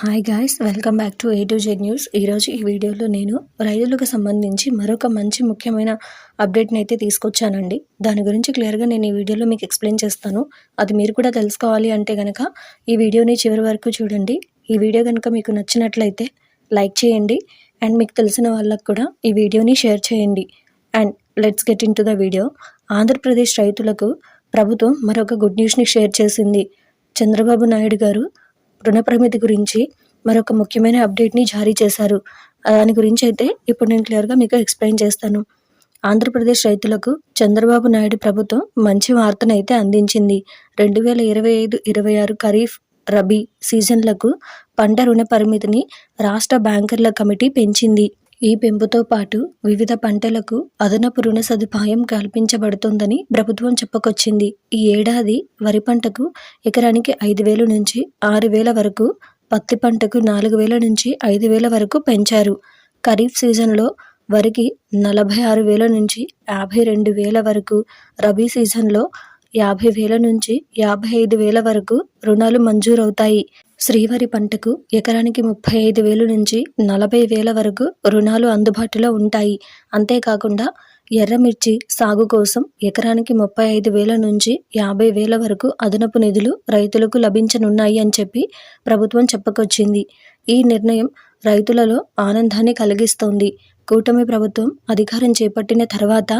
Hi guys welcome back to A to Z news ఈరోజు ఈ వీడియోలో నేను రైతులకు సంబంధించి మరొక మంచి ముఖ్యమైన అప్డేట్ని అయితే తీసుకొచ్చానండి. దాని గురించి క్లియర్గా నేను ఈ వీడియోలో మీకు ఎక్స్ప్లెయిన్ చేస్తాను. అది మీరు కూడా తెలుసుకోవాలి అంటే కనుక ఈ వీడియోని చివరి వరకు చూడండి. ఈ వీడియో కనుక మీకు నచ్చినట్లయితే లైక్ చేయండి. అండ్ మీకు తెలిసిన వాళ్ళకు కూడా ఈ వీడియోని షేర్ చేయండి. And let's get into the video Andhra Pradesh రైతులకు ప్రభుత్వం మరొక గుడ్ న్యూస్ని షేర్ చేసింది. చంద్రబాబు నాయుడు గారు రుణ పరిమితి గురించి మరొక ముఖ్యమైన అప్డేట్ని జారీ చేశారు. దాని గురించి అయితే ఇప్పుడు నేను క్లియర్గా మీకు ఎక్స్ప్లెయిన్ చేస్తాను. ఆంధ్రప్రదేశ్ రైతులకు చంద్రబాబు నాయుడు ప్రభుత్వం మంచి వార్తనైతే అందించింది. రెండు వేల ఇరవై ఐదు ఇరవై ఆరు ఖరీఫ్ రబీ సీజన్లకు పంట రుణ పరిమితిని రాష్ట్ర బ్యాంకర్ల కమిటీ పెంచింది. ఈ పెంపుతో పాటు వివిధ పంటలకు అదనపు రుణ సదుపాయం కల్పించబడుతోందని ప్రభుత్వం చెప్పుకొచ్చింది. ఈ ఏడాది వరి పంటకు ఎకరానికి ఐదు వేలు నుంచి ఆరు వేల వరకు పత్తి పంటకు నాలుగు వేల నుంచి ఐదు వేల వరకు పెంచారు. ఖరీఫ్ సీజన్లో వరికి నలభై ఆరు వేల నుంచి యాభై రెండు వేల వరకు రబీ సీజన్లో యాభై వేల నుంచి యాభై ఐదు వేల వరకు రుణాలు మంజూరవుతాయి. శ్రీవరి పంటకు ఎకరానికి ముప్పై ఐదు వేలు నుంచి నలభై వేల వరకు రుణాలు అందుబాటులో ఉంటాయి. అంతేకాకుండా ఎర్రమిర్చి సాగు కోసం ఎకరానికి ముప్పై ఐదు వేల నుంచి యాభై వేల వరకు అదనపు నిధులు రైతులకు లభించనున్నాయి అని చెప్పి ప్రభుత్వం చెప్పుకొచ్చింది. ఈ నిర్ణయం రైతులలో ఆనందాన్ని కలిగిస్తోంది. కూటమి ప్రభుత్వం అధికారం చేపట్టిన తర్వాత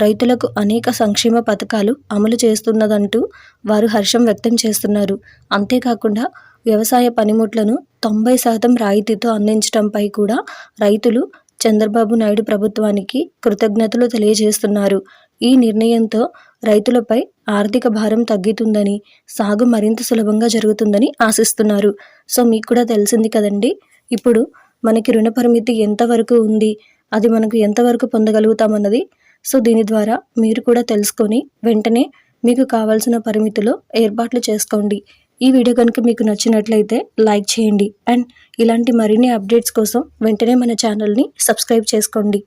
రైతులకు అనేక సంక్షేమ పథకాలు అమలు చేస్తున్నదంటూ వారు హర్షం వ్యక్తం చేస్తున్నారు. అంతేకాకుండా వ్యవసాయ పనిముట్లను తొంభై శాతం రాయితీతో అందించడంపై కూడా రైతులు చంద్రబాబు నాయుడు ప్రభుత్వానికి కృతజ్ఞతలు తెలియజేస్తున్నారు. ఈ నిర్ణయంతో రైతులపై ఆర్థిక భారం తగ్గుతుందని సాగు మరింత సులభంగా జరుగుతుందని ఆశిస్తున్నారు. సో మీకు కూడా తెలిసింది కదండి. ఇప్పుడు మనకి రుణ పరిమితి ఎంతవరకు ఉంది? అది మనకు ఎంతవరకు పొందగలుగుతామన్నది. సో దీని ద్వారా మీరు కూడా తెలుసుకొని వెంటనే మీకు కావాల్సిన పరిమితిలో ఏర్పాట్లు చేసుకోండి. ఈ వీడియో కనుక మీకు నచ్చినట్లయితే లైక్ చేయండి. అండ్ ఇలాంటి మరిన్ని అప్డేట్స్ కోసం వెంటనే మన ఛానల్ని సబ్స్క్రైబ్ చేసుకోండి.